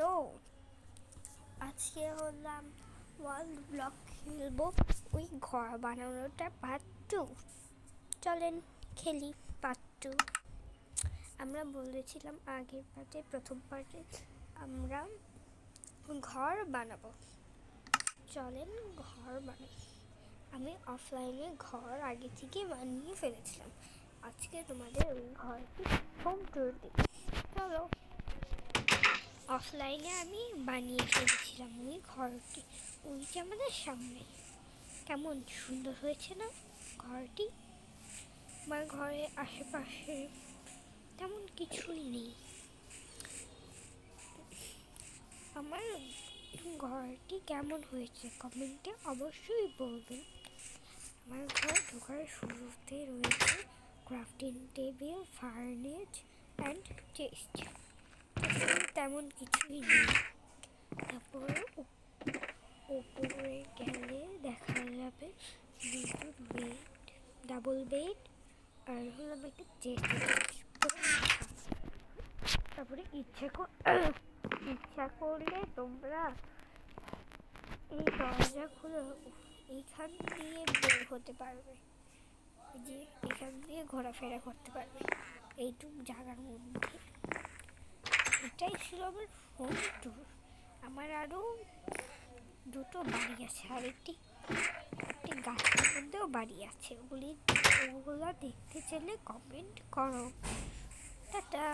Hello আজকে হলাম world block খেলব ওই ঘর বানানোটা পার্ট চলেন খেলি পার্ট টু আমরা বলেছিলাম আগের পার্টে, প্রথম পার্টে আমরা ঘর বানাবো। চলেন ঘর বানাই। আমি অফলাইনে ঘর আগে থেকে বানিয়ে ফেলেছিলাম। আজকে তোমাদের ওই ঘরটি হোম ট্যুর দিই। চলো। অফলাইনে আমি বানিয়ে ফেলেছিলাম। ওই ঘরটি ওই যে আমাদের সামনে। কেমন সুন্দর হয়েছে না ঘরটি? আমার ঘরের আশেপাশে তেমন কিছুই নেই। আমার ঘরটি কেমন হয়েছে কমেন্টে অবশ্যই বলবেন। আমার ঘর ঢোকার শুরুতে রয়েছে crafting table furnace and chest তেমন কিছুই নেই। তারপরে উপরে গেলে দেখা যাবে দুটো বেড ডাবল বেড আর হলাম একটা তারপরে ইচ্ছে ইচ্ছা করলে তোমরা এই দরজা খুলে এইখান দিয়ে বের হতে পারবে। যে এখান দিয়ে ঘোরাফেরা করতে পারবে। এইটুক জায়গার মধ্যে। ছিল আমার হোম ট্যুর আমার আরও দুটো বাড়ি আছে, আর একটি একটি গাছের মধ্যেও বাড়ি আছে ওগুলি ওগুলো দেখতে চাইলে কমেন্ট করো। টাটা।